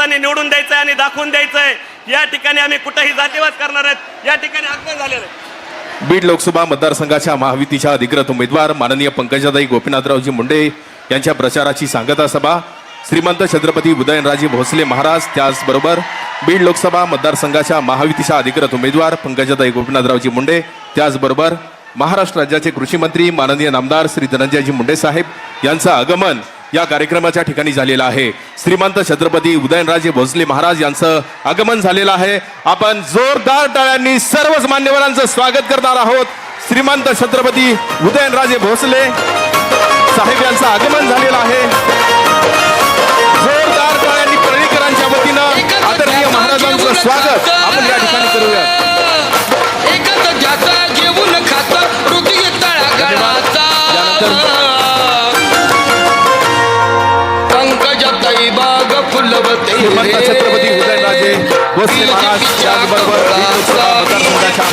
मताने निवडून आहे आणि दाखवून द्यायचं आहे या ठिकाणी आम्ही कुठेही जातीवाद करणार आहेत. या ठिकाणी आगमन झालेलं आहे. बीड लोकसभा मतदारसंघाच्या महायुतीच्या अधिकृत उमेदवार माननीय पंकजाताई गोपीनाथरावजी मुंडे यांच्या प्रचाराची सांगता सभा. श्रीमंत छत्रपती उदयनराजे भोसले महाराज त्याचबरोबर बीड लोकसभा मतदारसंघाच्या महायुतीच्या अधिकृत उमेदवार पंकजाताई गोपीनाथरावजी मुंडे त्याचबरोबर महाराष्ट्र राज्याचे कृषी मंत्री माननीय नामदार श्री धनंजयजी मुंडे साहेब यांचं आगमन या कार्यक्रमाच्या ठिकाणी झालेला आहे. श्रीमंत छत्रपती उदयनराजे भोसले महाराज यांचं आगमन झालेलं आहे. आपण जोरदार टाळ्यांनी सर्वच मान्यवरांचं स्वागत करणार आहोत. श्रीमंत छत्रपती उदयनराजे भोसले साहेब यांचं आगमन झालेलं आहे. जोरदार टाळ्यांनी परळीकरांच्या वतीनं आदरणीय महाराजांचं स्वागत. श्रीमंत छत्रपती उदयनराजे भोसले महाराज त्याचबरोबर मतदारसंघाच्या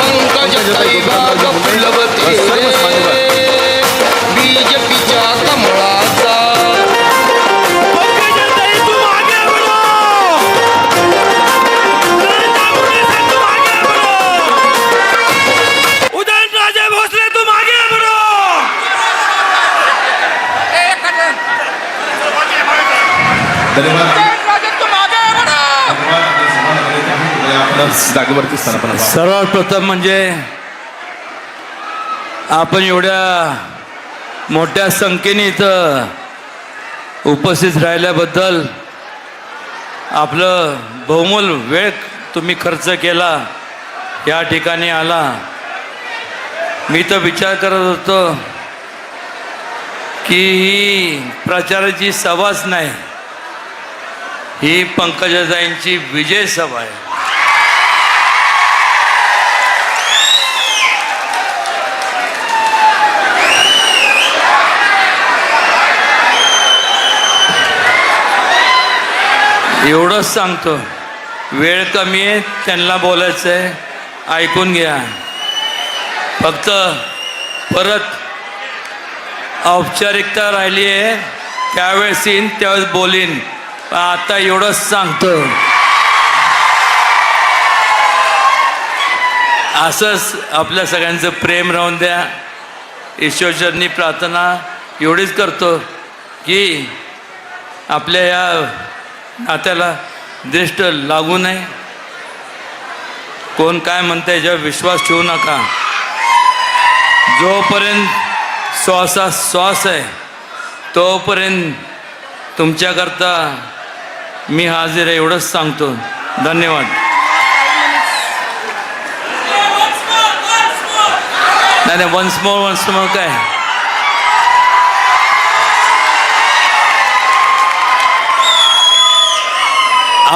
पंकजाताई बाग फुलवते आपण जागेवरती स्थानापन्न सर्वात प्रथम म्हणजे आपण एवढ्या मोठ्या संख्येने इथं उपस्थित राहिल्याबद्दल आपलं बहुमूल वेळ तुम्ही खर्च केला या ठिकाणी आला. मी तर विचार करत होतो की ही प्रचाराची सभाच नाही ही पंकजाताईंची विजय सभा आहे. एवढंच सांगतो. वेळ कमी आहे त्यांना बोलायचं आहे. ऐकून घ्या. फक्त परत औपचारिकता राहिली आहे त्यावेळेस येईन त्यावेळेस बोलीन. पण आता एवढंच सांगतो. असंच आपल्या सगळ्यांचं प्रेम राहून द्या. ईश्वरचरणी प्रार्थना एवढीच करतो की आपल्या या नात्याला दृष्ट लागू नये. कोण काय म्हणतं याच्यावर विश्वास ठेवू नका. जोपर्यंत श्वासा श्वास आहे तोपर्यंत तुमच्याकरता मी हाजीर आहे एवढंच सांगतो. धन्यवाद. नाही नाही वन्स मोर वन्स मोर काय?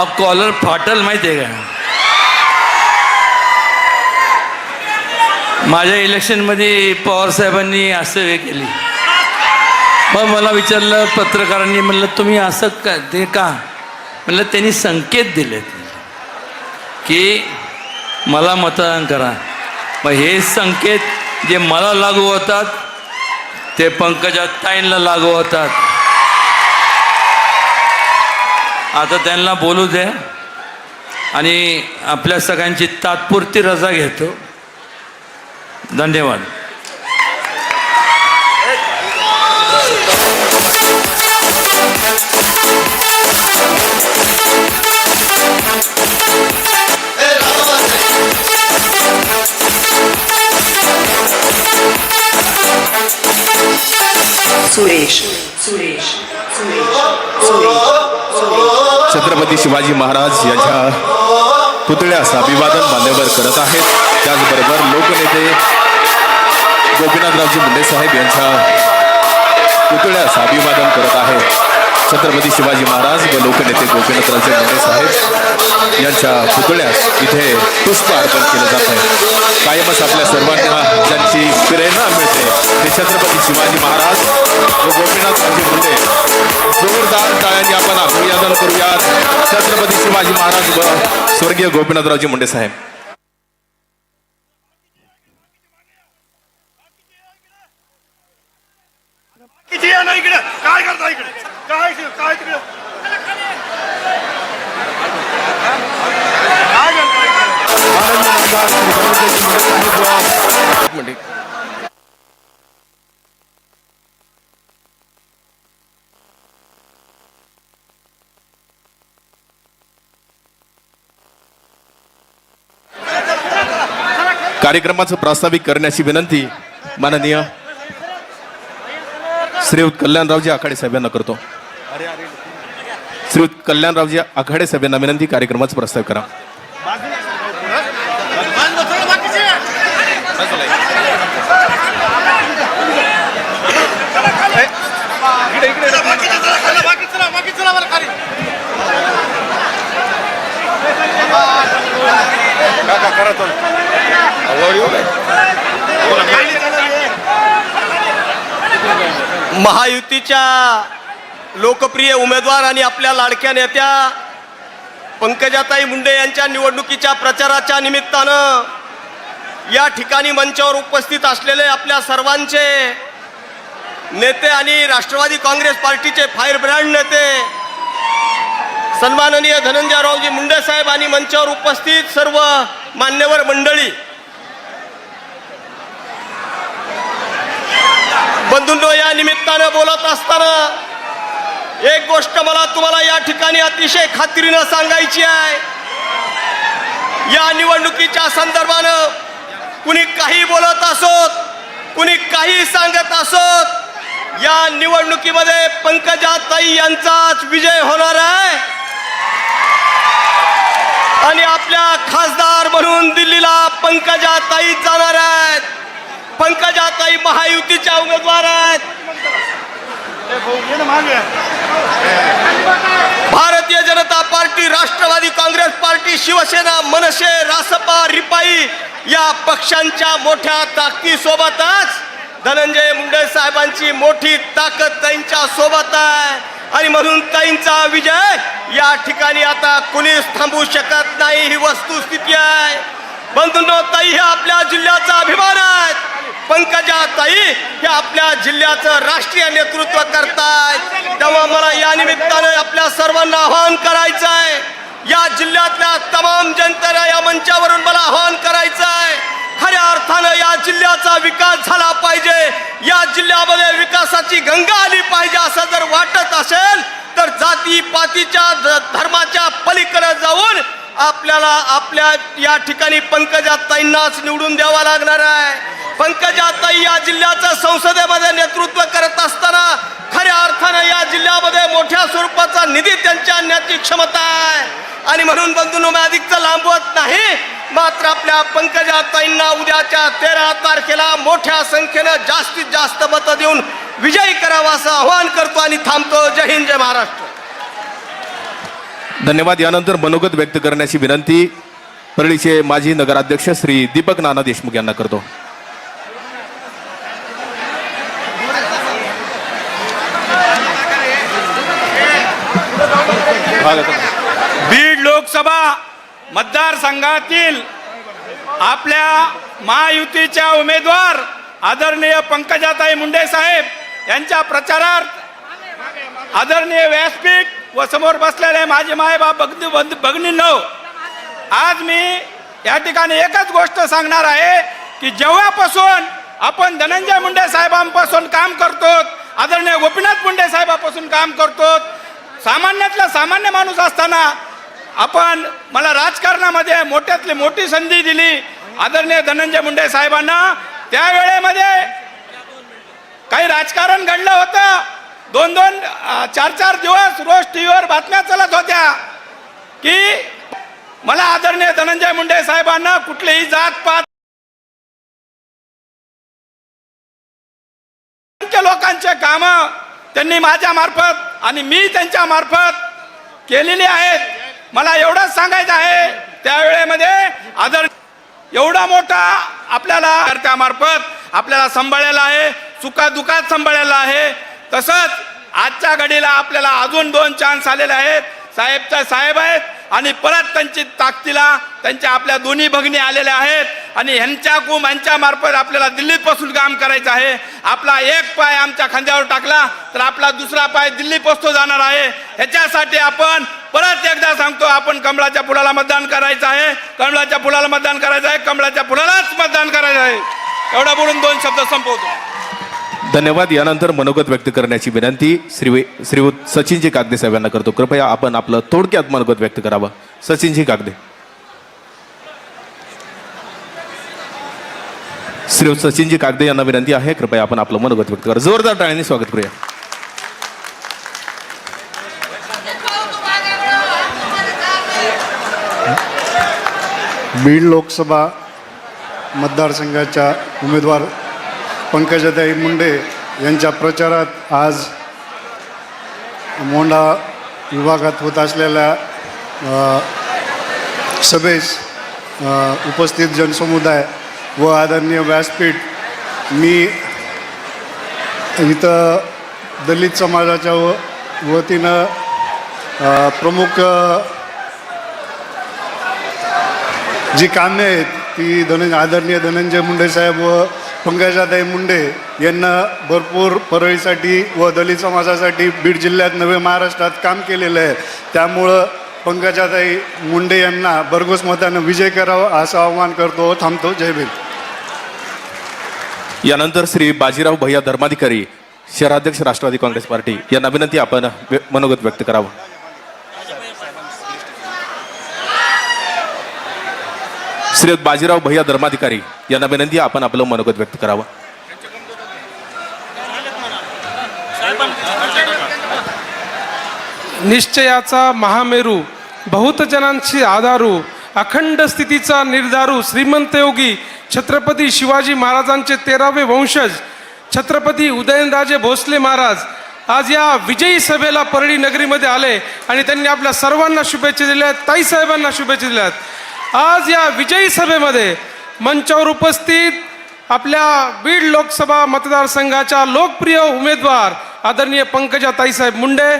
हा कॉलर फाटल माहिती आहे का माझ्या इलेक्शनमध्ये पवार साहेबांनी असं हे केली. मग मला विचारलं पत्रकारांनी म्हणलं तुम्ही असं का ते का? म्हणलं त्यांनी संकेत दिलेत. की मला मतदान करा. मग हे संकेत जे मला लागू होतात ते पंकजा ताईंना लागू होतात. आता त्यांना बोलू दे. आणि आपल्या सगळ्यांची तात्पुरती रजा घेतो. धन्यवाद. सुरेश सुरेश सुरेश सुरेश. छत्रपती शिवाजी महाराज यांच्या पुतळ्यास अभिवादन मान्यवर करत आहेत. त्याचबरोबर लोकनेते गोपीनाथरावजी मुंडे साहेब यांच्या पुतळ्यास अभिवादन करत आहेत. छत्रपती शिवाजी महाराज व लोकनेते गोपीनाथराजे मुंडे साहेब यांच्या पुतळ्यास इथे पुष्प अर्पण केलं जात आहे. कायमच आपल्या सर्वांना ज्यांची प्रेरणा मिळते ते छत्रपती शिवाजी महाराज व गोपीनाथराजे मुंडे. जोरदार टाळ्यांनी आपण अभिवादन करूयात. छत्रपती शिवाजी महाराज व स्वर्गीय गोपीनाथरावजी मुंडे साहेब. किती ना इकडे काय करता इकडे काय काय तिकडे खासदार श्री धनंजयजी मुंडे साहेब एक मिनिट कार्यक्रमाचं प्रास्ताविक करण्याची विनंती माननीय श्रीयुत कल्याणरावजी आखाडे साहेब यांना करतो श्रीयुत कल्याणरावजी आखाडे साहेब यांना विनंती कार्यक्रमाचा प्रस्ताव करा. महायुतीच्या लोकप्रिय उमेदवार आणि आपल्या लाडक्या नेत्या पंकजाताई मुंडे यांच्या निवडणुकीच्या प्रचाराच्या निमित्तानं या ठिकाणी मंचावर उपस्थित असलेले आपल्या सर्वांचे नेते आणि राष्ट्रवादी काँग्रेस पार्टीचे फायर ब्रँड नेते सन्माननीय धनंजयरावजी मुंडे साहेब आणि मंचावर उपस्थित सर्व मान्यवर मंडळी. बंधूंनो या निमित्तानं बोलत असताना एक गोष्ट मला तुम्हाला या ठिकाणी अतिशय खात्रीनं सांगायची आहे. या निवडणुकीच्या संदर्भानं कुणी काही बोलत असोत कुणी काही सांगत असोत या निवडणुकीमध्ये पंकजाताई यांचाच विजय होणार आहे. आणि आपल्या खासदार म्हणून दिल्लीला पंकजाताई जाणार आहेत. पंकजाताई महायुतीच्या उमेदवार आहेत. Bharatiya Janata party Rashtrawadi Congress party Shivsena Manase Rasapa Ripai या पक्षांच्या मोठ्या ताकदीसोबतच धनंजय मुंडे साहेबांची मोठी ताकद त्यांच्यासोबत आहे. आणि म्हणून ताईंचा विजय या ठिकाणी आता कुणीच थांबू शकत नाही ही वस्तुस्थिती आहे. बंधूंनो ताई हे आपल्या जिल्ह्याचा अभिमान आहे पंकजा ताई हे आपल्या जिल्ह्याचं राष्ट्रीय नेतृत्व करतायत. तेव्हा मला या निमित्तानं आपल्या सर्वांना आवाहन करायचं आहे या जिल्ह्यातल्या तमाम जनतेला या मंचावरून मला आवाहन करायचं आहे खऱ्या अर्थानं या जिल्ह्याचा विकास झाला पाहिजे. या जिल्ह्यामध्ये विकासाची गंगा आली पाहिजे असं जर वाटत असेल तर जाती पातीच्या ध- धर्माच्या पलीकडे जाऊन आपल्याला आपल्या या ठिकाणी पंकजाताईंनाच निवडून द्यावा लागणार आहे. पंकजाताई या जिल्ह्याचं संसदेमध्ये नेतृत्व करत असताना खऱ्या अर्थानं या जिल्ह्यामध्ये मोठ्या स्वरूपाचा निधी त्यांच्या आणण्याची क्षमता आहे. आणि म्हणून बंधूंनो मी लांबवत नाही. मात्र आपल्या पंकजाताईंना उद्याच्या तेरा तारखेला मोठ्या संख्येनं जास्तीत जास्त मतं देऊन विजयी करावा असं आवाहन करतो आणि थांबतो. जय हिंद जय महाराष्ट्र. धन्यवाद. यानंतर मनोगत व्यक्त करण्याची विनंती परळीचे माजी नगराध्यक्ष श्री दीपक नाना देशमुख यांना करतो. बीड लोकसभा मतदारसंघातील आपल्या महायुतीच्या उमेदवार आदरणीय पंकजाताई मुंडे साहेब यांच्या प्रचारार्थ आदरणीय व्यासपीठ व समोर बसलेले माझे मायबाप भगनी बंध नव आज मी या ठिकाणी एकच गोष्ट सांगणार आहे की जेव्हापासून आपण धनंजय मुंडे साहेबांपासून काम करतो आदरणीय गोपीनाथ मुंडे साहेबापासून काम करतो सामान्यातला सामान्य माणूस असताना आपण मला राजकारणामध्ये मोठ्यातली मोठी संधी दिली. आदरणीय धनंजय मुंडे साहेबांना. त्यावेळेमध्ये काही राजकारण घडलं होतं. दोन दोन चार चार दिवस रोज टी व्हीवर बातम्या चालत होत्या की मला आदरणीय धनंजय मुंडे साहेबांना कुठलीही जात पात लोकांचे काम त्यांनी माझ्या मार्फत आणि मी त्यांच्या मार्फत केलेली आहेत. मला एवढंच सांगायचं आहे त्यावेळेमध्ये आदर एवढा मोठा आपल्याला त्यामार्फत आपल्याला सांभाळलेला आहे सुखादुखात सांभाळायला आहे. तसंच आजच्या घडीला आपल्याला अजून दोन चान्स आलेले आहेत. साहेबचा साहेब आहेत आणि परत त्यांची ताकदीला त्यांच्या आपल्या दोन्ही भगिनी आलेल्या आहेत आणि ह्यांच्याकडून यांच्या मार्फत आपल्याला दिल्लीपासून काम करायचं आहे. आपला एक पाय आमच्या खांद्यावर टाकला तर आपला दुसरा पाय दिल्लीपासून जाणार आहे. ह्याच्यासाठी आपण परत एकदा सांगतो आपण कमळाच्या फुलाला मतदान करायचं आहे. कमळाच्या फुलाला मतदान करायचं आहे कमळाच्या फुलालाच मतदान करायचं आहे. एवढा बोलून दोन शब्द संपवतो. धन्यवाद. यानंतर मनोगत व्यक्त करण्याची विनंती श्री श्रीयुत सचिनजी कागदे साहेबांना करतो. कृपया आपण आपलं थोडक्यात मनोगत व्यक्त करावं. सचिनजी कागदे. श्री सचिनजी कागदे यांना विनंती आहे. कृपया आपण आपलं मनोगत व्यक्त करा. जोरदार टाळ्यांनी स्वागत करूया. बीड लोकसभा मतदारसंघाच्या उमेदवार पंकजाताई मुंडे यांच्या प्रचारात आज मोंढा विभागात होत असलेल्या सभेस उपस्थित जनसमुदाय व आदरणीय व्यासपीठ मी इथं दलित समाजाच्या व वतीनं प्रमुख जी कामे आहेत ती धन आदरणीय धनंजय मुंडे साहेब व पंकजाताई मुंडे यांना भरपूर परळीसाठी व दलित समाजासाठी बीड जिल्ह्यात नवे महाराष्ट्रात काम केलेलं आहे. त्यामुळं पंकजाताई मुंडे यांना भरघोस मतानं विजय करावा असं आवाहन करतो थांबतो. जय भीम. यानंतर श्री बाजीराव भैया धर्माधिकारी शहराध्यक्ष राष्ट्रवादी काँग्रेस पार्टी यांना विनंती आपण मनोगत व्यक्त करावं. श्री बाजीराव भैया धर्माधिकारी यांना विनंती आपण आपलं मनोगत व्यक्त करावं. निश्चयाचा महामेरू बहुतजनांची आधारू अखंड स्थितीचा निर्धारू श्रीमंत योगी छत्रपती शिवाजी महाराजांचे तेरावे वंशज छत्रपती उदयनराजे भोसले महाराज आज या विजयी सभेला परळी नगरीमध्ये आले आणि त्यांनी आपल्या सर्वांना शुभेच्छा दिल्या आहेत ताईसाहेबांना शुभेच्छा दिल्या आहेत. आज या विजयी सभेमध्ये मंचावर उपस्थित आपल्या बीड लोकसभा मतदारसंघाच्या लोकप्रिय उमेदवार आदरणीय पंकजा ताईसाहेब मुंडे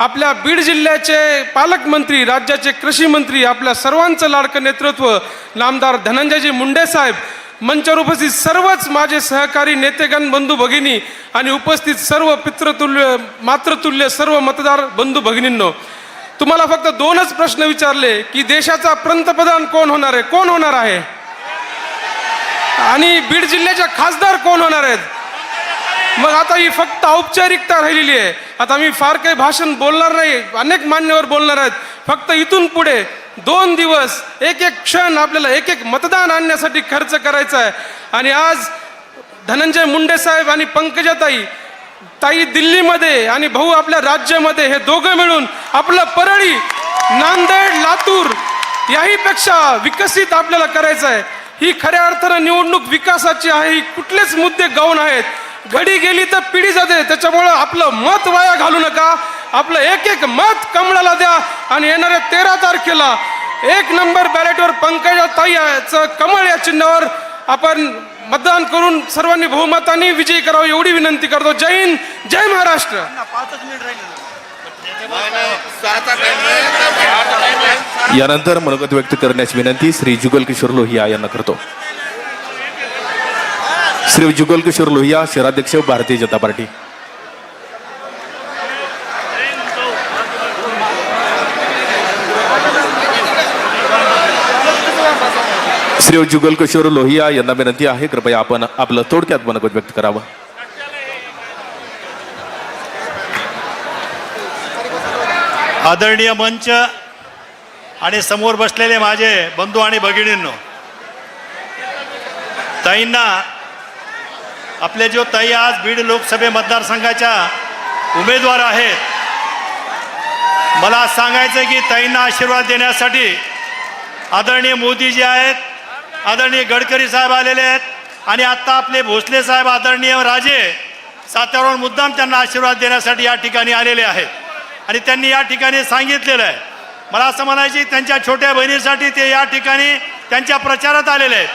आपल्या बीड जिल्ह्याचे पालकमंत्री राज्याचे कृषी मंत्री आपल्या सर्वांचं लाडकं नेतृत्व नामदार धनंजयजी मुंडे साहेब मंचावर उपस्थित सर्वच माझे सहकारी नेतेगण बंधू भगिनी आणि उपस्थित सर्व पितृतुल्य मातृतुल्य सर्व मतदार बंधू भगिनींनो तुम्हाला फक्त दोनच प्रश्न विचारले की देशाचा पंतप्रधान कोण होणार आहे? कोण होणार आहे? आणि बीड जिल्ह्याचे खासदार कोण होणार आहेत? मग आता ही फक्त औपचारिकता राहिलेली आहे. आता मी फार काही भाषण बोलणार नाही अनेक मान्यवर बोलणार आहेत. फक्त इथून पुढे दोन दिवस एक एक क्षण आपल्याला एक एक मतदान आणण्यासाठी खर्च करायचा आहे. आणि आज धनंजय मुंडे साहेब आणि पंकजाताई ताई दिल्लीमध्ये आणि भाऊ आपल्या राज्यामध्ये हे दोघं मिळून आपलं परळी नांदेड लातूर याहीपेक्षा विकसित आपल्याला करायचं आहे. ही खऱ्या अर्थानं निवडणूक विकासाची आहे ही कुठलेच मुद्दे गाऊन आहेत. घडी गेली तर पिढी जाते. त्याच्यामुळं आपलं मत वाया घालू नका. आपलं एक एक मत कमळाला द्या. आणि येणाऱ्या तेरा तारखेला एक नंबर बॅलेटवर पंकजा ताईचं कमळ या चिन्हावर आपण मतदान करून सर्वांनी बहुमताने विजयी करावं एवढी विनंती करतो. जय हिंद जय महाराष्ट्र. यानंतर मनोगत व्यक्त करण्याची विनंती श्री जुगल किशोर लोहिया यांना करतो. श्री जुगल किशोर लोहिया शहराध्यक्ष भारतीय जनता पार्टी. श्री जुगल किशोर लोहिया यांना विनंती आहे कृपया आपण आपलं थोडक्यात मनगत व्यक्त करावं. आदरणीय मंच आणि समोर बसलेले माझे बंधू आणि भगिनींनो ताईंना आपले जो ताई आज बीड लोकसभे मतदारसंघाच्या उमेदवार आहेत मला सांगायचं की ताईंना आशीर्वाद देण्यासाठी आदरणीय मोदीजी आहेत आदरणीय गडकरी साहेब आलेले आहेत आणि आत्ता आपले भोसले साहेब आदरणीय राजे सातारावर मुद्दाम त्यांना आशीर्वाद देण्यासाठी या ठिकाणी आलेले आहेत. आणि त्यांनी या ठिकाणी सांगितलेलं आहे. मला असं म्हणायचे त्यांच्या छोट्या बहिणीसाठी ते या ठिकाणी त्यांच्या प्रचारात आलेले आहेत.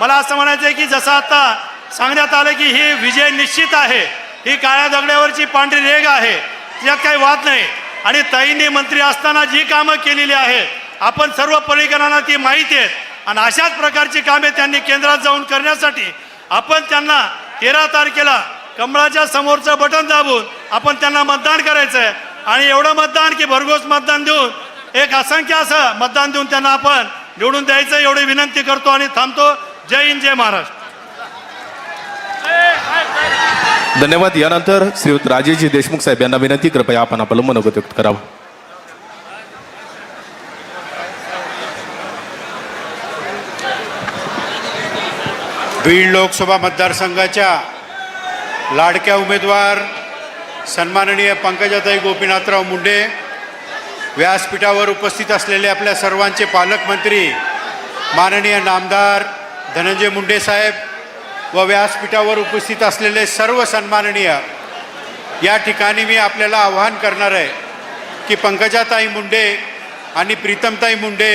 मला असं म्हणायचं आहे की जसं आता सांगण्यात आलं की ही विजय निश्चित आहे. ही काळ्या दगड्यावरची पांढरी रेग आहे. त्यात काही वाद नाही. आणि ताईंनी मंत्री असताना जी कामं केलेली आहेत आपण सर्व पर्यटकांना ती माहिती आहेत. आणि अशाच प्रकारची कामे त्यांनी केंद्रात जाऊन करण्यासाठी आपण त्यांना तेरा तारखेला कमळाच्या समोरचं बटन दाबून आपण त्यांना मतदान करायचं आहे आणि एवढं मतदान की भरघोस मतदान देऊन एक असंख्य असं मतदान देऊन त्यांना आपण निवडून द्यायचं एवढी विनंती करतो आणि थांबतो. जय हिंद जय महाराष्ट्र. धन्यवाद. यानंतर श्रीयुत राजेजी देशमुख साहेब यांना विनंती कृपया आपण आपलं मनोगत व्यक्त करावं. बीड लोकसभा मतदारसंघाच्या लाडक्या उमेदवार सन्माननीय पंकजाताई गोपीनाथराव मुंडे व्यासपीठावर उपस्थित असलेले आपल्या सर्वांचे पालकमंत्री माननीय नामदार धनंजय मुंडे साहेब व व्यासपीठावर उपस्थित असलेले सर्व सन्माननीय या ठिकाणी मी आपल्याला आवाहन करणार आहे की पंकजाताई मुंडे आणि प्रीतमताई मुंडे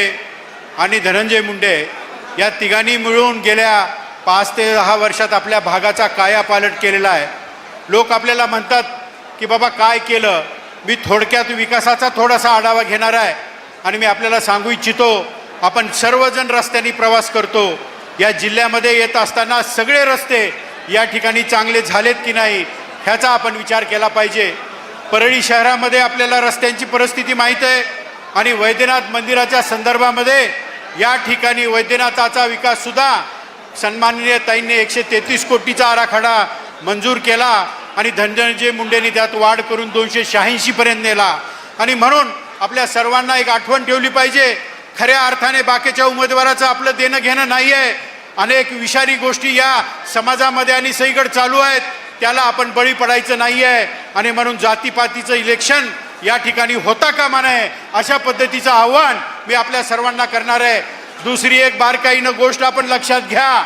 आणि धनंजय मुंडे या तिघांनी मिळून गेल्या पाच ते दहा वर्षात आपल्या भागाचा कायापालट केलेला आहे. लोक आपल्याला म्हणतात की बाबा काय केलं? मी थोडक्यात विकासाचा थोडासा आढावा घेणार आहे आणि मी आपल्याला सांगू इच्छितो आपण सर्वजण रस्त्याने प्रवास करतो या जिल्ह्यामध्ये येत असताना सगळे रस्ते या ठिकाणी चांगले झालेत की नाही ह्याचा आपण विचार केला पाहिजे. परळी शहरामध्ये आपल्याला रस्त्यांची परिस्थिती माहीत आहे आणि वैद्यनाथ मंदिराच्या संदर्भामध्ये या ठिकाणी वैद्यनाथाचा विकाससुद्धा सन्माननीय ताईंनी एकशे तेहतीस कोटीचा आराखडा मंजूर केला आणि धनंजय मुंडेंनी त्यात वाढ करून दोनशे शहाऐंशीपर्यंत नेला. आणि म्हणून आपल्या सर्वांना एक आठवण ठेवली पाहिजे खऱ्या अर्थाने बाकीच्या उमेदवाराचं आपलं देणं घेणं नाही आहे अनेक विषारी गोष्टी या समाजामध्ये आणि सईकडे चालू आहेत. त्याला आपण बळी पडायचं नाही आहे आणि म्हणून जातीपातीचं इलेक्शन या ठिकाणी होता कामा नये अशा पद्धतीचं आव्हान मी आपल्या सर्वांना करणार आहे. दुसरी एक बारकाईनं गोष्ट आपण लक्षात घ्या.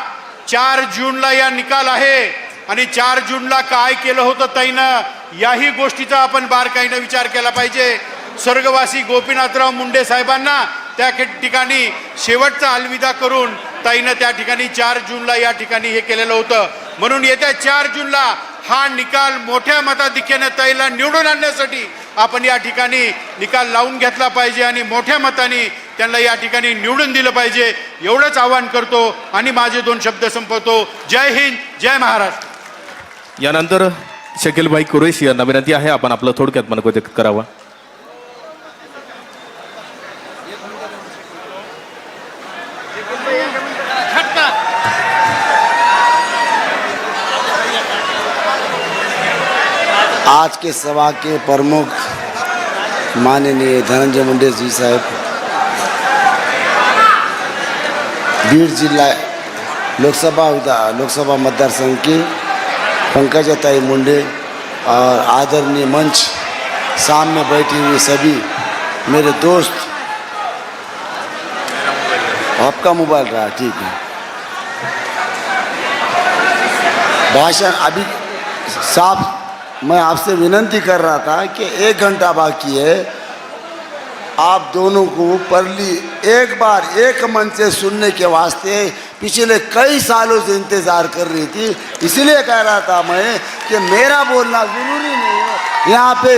चार जूनला या निकाल आहे. आणि चार जूनला काय केलं होतं ताईनं याही गोष्टीचा आपण बारकाईनं विचार केला पाहिजे. स्वर्गवासी गोपीनाथराव मुंडे साहेबांना त्या ठिकाणी शेवटचा अलविदा करून ताईनं त्या ठिकाणी चार जूनला या ठिकाणी हे केलेलं होतं. म्हणून येत्या चार जूनला हा निकाल मोठ्या मताधिक्यानं ताईला निवडून आणण्यासाठी आपण या ठिकाणी निकाल लावून घेतला पाहिजे आणि मोठ्या मताने त्यांना या ठिकाणी निवडून दिलं पाहिजे. एवढंच आवाहन करतो आणि माझे दोन शब्द संपवतो. जय हिंद जय महाराष्ट्र. यानंतर शकीलभाई कुरेशी यांना विनंती आहे आपण आपलं थोडक्यात मनोगत करावा करावं. आज के सभा के प्रमुख माननीय धनंजय मुंडे जी साहब, बीड जिला लोकसभा लोकसभा मतदार संघ की पंकजाताई मुंडे और आदरणीय मंच सामने बैठी हुई सभी मेरे दोस्त। आपका मोबाइल रहा, ठीक है। भाषण अभी साफ़ मैं आपसे विनंती कर रहा था कि एक घंटा बाकी है। आप दोनों को परली एक बार एक मन से सुनने के वास्ते पिछले कई सालों से इंतज़ार कर रही थी। इसलिए कह रहा था मैं कि मेरा बोलना ज़रूरी नहीं है। यहाँ पे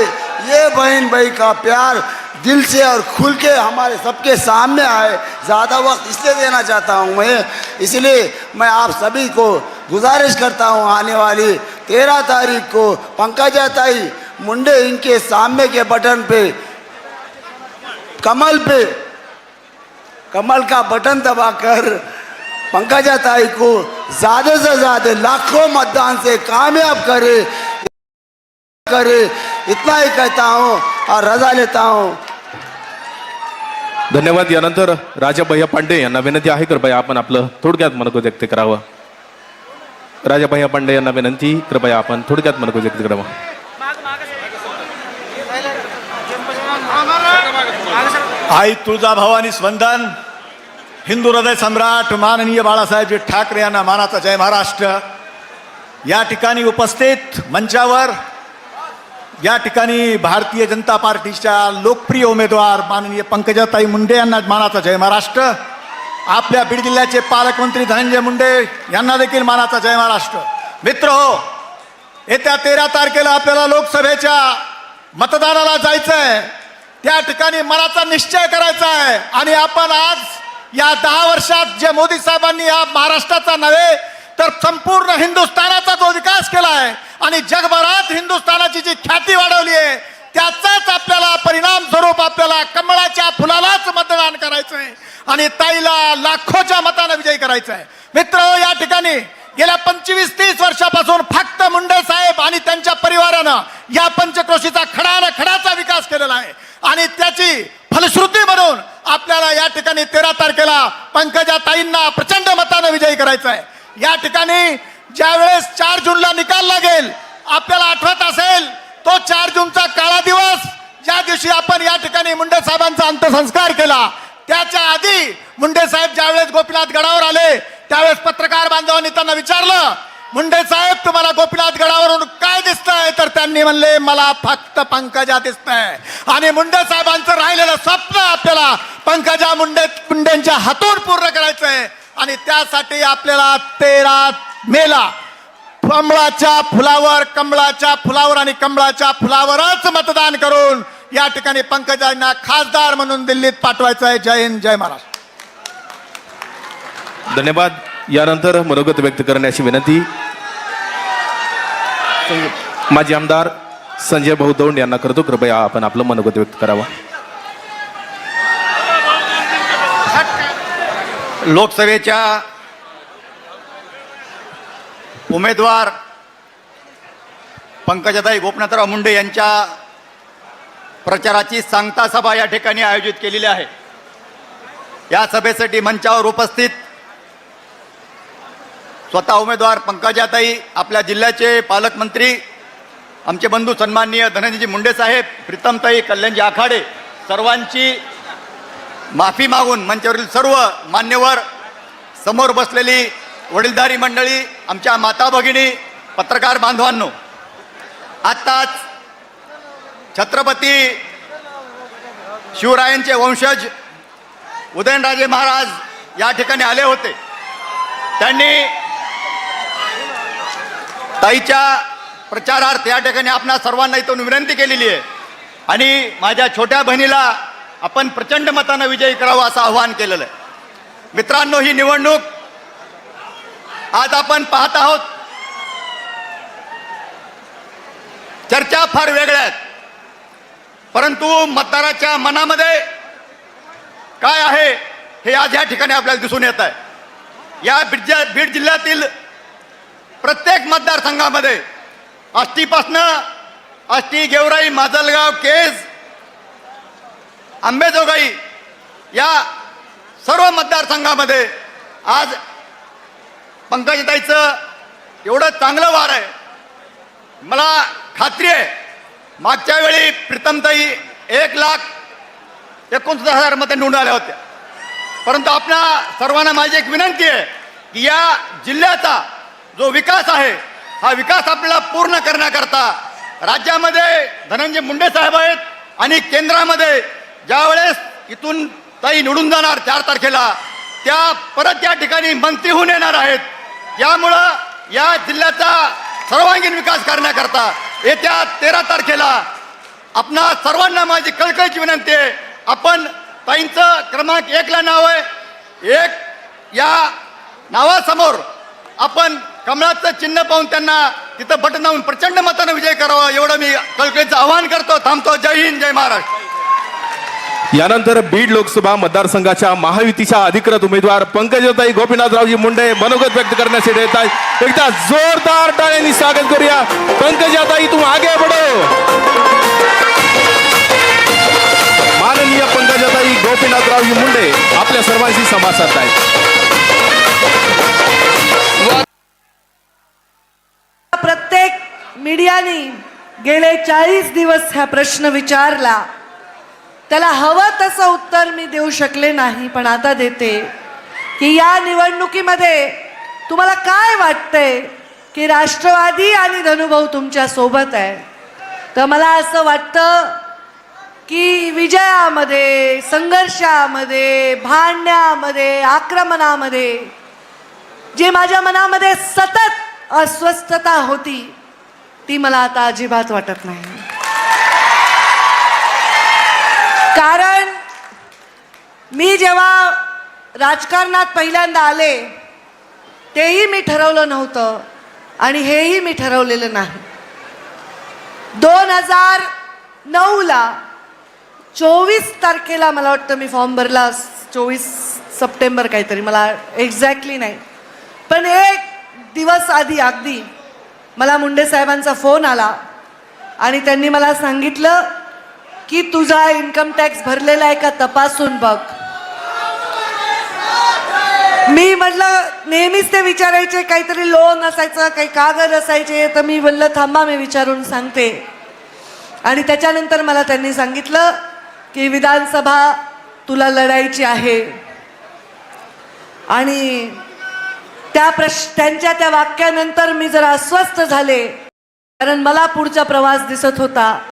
ये बहन भाई का प्यार दिल से और खुल के हमारे सबके सामने आए। ज़्यादा वक्त इसलिए देना चाहता हूँ मैं। इसलिए मैं आप सभी को गुजारिश करता हूँ आने वाली तेरह तारीख को पंकजा ताई मुंडे इनके सामने के बटन पे कमल पे कमल का बटन दबाकर पंकजा ताई को ज़्यादा से ज़्यादा लाखों मतदान से कामयाब करे करे। इतना ही कहता हूँ और रजा लेता हूँ। धन्यवाद यानंतर राजा भैया पांडे यांना विनंती आहे कृपया आपण आपलं थोडक्यात मनोगत व्यक्त करावं. राजाभाई पांडे यांना विनंती कृपया आपण थोडक्यात म्हणतो तिकडे मग आई तुळजाभवानी स्पंदन हिंदू हृदय सम्राट माननीय बाळासाहेब ठाकरे यांना मानाचा जय महाराष्ट्र. या ठिकाणी उपस्थित मंचावर या ठिकाणी भारतीय जनता पार्टीच्या लोकप्रिय उमेदवार माननीय पंकजाताई मुंडे यांना मानाचा जय महाराष्ट्र. आपल्या बीड जिल्ह्याचे पालकमंत्री धनंजय मुंडे यांना देखील मानाचा जय महाराष्ट्र. मित्र हो येत्या तेरा तारखेला आपल्याला लोकसभेच्या मतदानाला जायचं आहे त्या ठिकाणी मनाचा निश्चय करायचा आहे आणि आपण आज या दहा वर्षात जे मोदी साहेबांनी या महाराष्ट्राचा नव्हे तर संपूर्ण हिंदुस्थानाचा जो विकास केला आहे आणि जगभरात हिंदुस्थानाची जी ख्याती वाढवली आहे त्याचाच आपल्याला परिणाम स्वरूप आपल्याला कमळाच्या फुलालाच मतदान करायचं आहे आणि ताईला लाखोच्या मतानं विजय करायचा आहे मित्र या ठिकाणी गेल्या पंचवीस तीस वर्षापासून फक्त मुंडे साहेब आणि त्यांच्या परिवारानं या पंचक्रोशीचा खडानं खडाचा विकास केलेला आहे. आणि त्याची फलश्रुती म्हणून आपल्याला या ठिकाणी तेरा तारखेला पंकजा ताईंना प्रचंड मतानं विजयी करायचं आहे या ठिकाणी ज्यावेळेस चार जूनला निकाल लागेल आपल्याला आठवत असेल तो चार जूनचा काळा दिवस. ज्या दिवशी आपण या ठिकाणी मुंडे साहेबांचा अंत्यसंस्कार केला. त्याच्या आधी मुंडे साहेब ज्यावेळेस गोपीनाथ गडावर आले त्यावेळेस पत्रकार बांधवांनी त्यांना विचारलं मुंडे साहेब तुम्हाला गोपीनाथ गडावरून काय दिसतंय? तर त्यांनी म्हणले मला फक्त पंकजा दिसतंय. आणि मुंडे साहेबांचं राहिलेलं स्वप्न आपल्याला पंकजा मुंडे मुंडेंच्या हातून पूर्ण करायचंय. आणि त्यासाठी आपल्याला तेरा मेला कमळाच्या फुलावर कमळाच्या फुलावर आणि कमळाच्या फुलावरच मतदान करून या ठिकाणी पंकजांना खासदार म्हणून दिल्लीत पाठवायचं आहे. जय हिंद जय महाराष्ट्र. धन्यवाद. यानंतर मनोगत व्यक्त करण्याची विनंती. माजी आमदार संजय भाऊ दौंड यांना करतो. कृपया आपण आपलं मनोगत व्यक्त करावं. लोकसभेच्या उमेदवार पंकजाताई गोपनाथराव मुंडे यांच्या प्रचाराची सांगता सभा या ठिकाणी आयोजित केलेली आहे. या सभेसाठी मंचावर उपस्थित स्वतः उमेदवार पंकजाताई आपल्या जिल्ह्याचे पालकमंत्री आमचे बंधू सन्माननीय धनंजयजी मुंडे साहेब प्रीतमताई कल्याणजी आखाडे सर्वांची माफी मागून मंचावरील सर्व मान्यवर समोर बसलेली वडीलधारी मंडळी आमच्या माता भगिनी पत्रकार बांधवांनो आत्ताच छत्रपती शिवरायांचे वंशज उदयनराजे महाराज या ठिकाणी आले होते. त्यांनी ताईच्या प्रचारार्थ या ठिकाणी आपणा सर्वांना इथून विनंती केलेली आहे. आणि माझ्या छोट्या बहिणीला आपण प्रचंड मतानं विजयी करावं असं आवाहन केलेलं आहे. मित्रांनो ही निवडणूक आज आपण पाहत आहोत चर्चा फार वेगळ्या आहेत. परंतु मतदाराच्या मनामध्ये काय आहे हे आज या ठिकाणी आपल्याला दिसून येत आहे. या बीड बीड जिल्ह्यातील प्रत्येक मतदारसंघामध्ये आष्टीपासनं आष्टी गेवराई माजलगाव केज आंबेजोगाई या सर्व मतदारसंघामध्ये आज पंकजताईचं एवढं चांगलं वार आहे. मला खात्री आहे मागच्या वेळी प्रीतमताई एक लाख एकोणसत्तर हजार मते निवडून आल्या होत्या. परंतु आपणा सर्वांना माझी एक विनंती आहे की या जिल्ह्याचा जो विकास आहे हा विकास आपल्याला पूर्ण करण्याकरता राज्यामध्ये धनंजय मुंडे साहेब आहेत आणि केंद्रामध्ये ज्यावेळेस इथून ताई निवडून जाणार चार तारखेला त्या परत या ठिकाणी मंत्री होऊन येणार आहेत. यामुळं या जिल्ह्याचा सर्वांगीण विकास करण्याकरता येत्या तेरा तारखेला आपणा सर्वांना माझी कळकळीची विनंती आहे. आपण ताईंचं क्रमांक एकला नाव आहे. एक या नावासमोर आपण कमळाचं चिन्ह पाहून त्यांना तिथं बटन लावून प्रचंड मतानं विजय करावा एवढं मी कळकळीचं आवाहन करतो. थांबतो. जय हिंद जय महाराष्ट्र. यानंतर बीड लोकसभा मतदारसंघाच्या महायुतीच्या अधिकृत उमेदवार पंकजताई गोपीनाथरावजी मुंडे मनोगत व्यक्त करण्यासाठी येत आहेत. एकदा जोरदार टाळ्यांनी स्वागत करूया. पंकजाताई तू आगे बढो. माननीय पंकजाताई गोपीनाथरावजी मुंडे आपल्या सर्वांशी संवाद साधतायत. प्रत्येक मीडियाने गेले चाळीस दिवस हा प्रश्न विचारला. त्याला हवं तसं उत्तर मी देऊ शकले नाही पण आता देते. की या निवडणुकीमध्ये तुम्हाला काय वाटतंय? की राष्ट्रवादी आणि धनुभाऊ तुमच्यासोबत आहे. तर मला असं वाटतं की विजयामध्ये संघर्षामध्ये भांडण्यामध्ये आक्रमणामध्ये जी माझ्या मनामध्ये सतत अस्वस्थता होती ती मला आता अजिबात वाटत नाही. कारण मी जेव्हा राजकारणात पहिल्यांदा आले तेही मी ठरवलं नव्हतं आणि हेही मी ठरवलेलं नाही. दोन हजार नऊला चोवीस तारखेला मला वाटतं मी फॉर्म भरला चोवीस सप्टेंबर काहीतरी मला एक्झॅक्टली नाही. पण एक दिवस आधी अगदी मला मुंडे साहेबांचा फोन आला आणि त्यांनी मला सांगितलं की तुझा इन्कम टॅक्स भरलेला आहे का तपासून बघ. मी म्हटलं नेहमीच ते विचारायचे काहीतरी लोन असायचं काही कागद असायचे तर मी म्हणलं थांबा मी विचारून सांगते. आणि त्याच्यानंतर मला त्यांनी सांगितलं की विधानसभा तुला लढायची आहे. आणि त्या प्रश त्यांच्या त्या वाक्यानंतर मी जरा अस्वस्थ झाले कारण मला पुढचा प्रवास दिसत होता.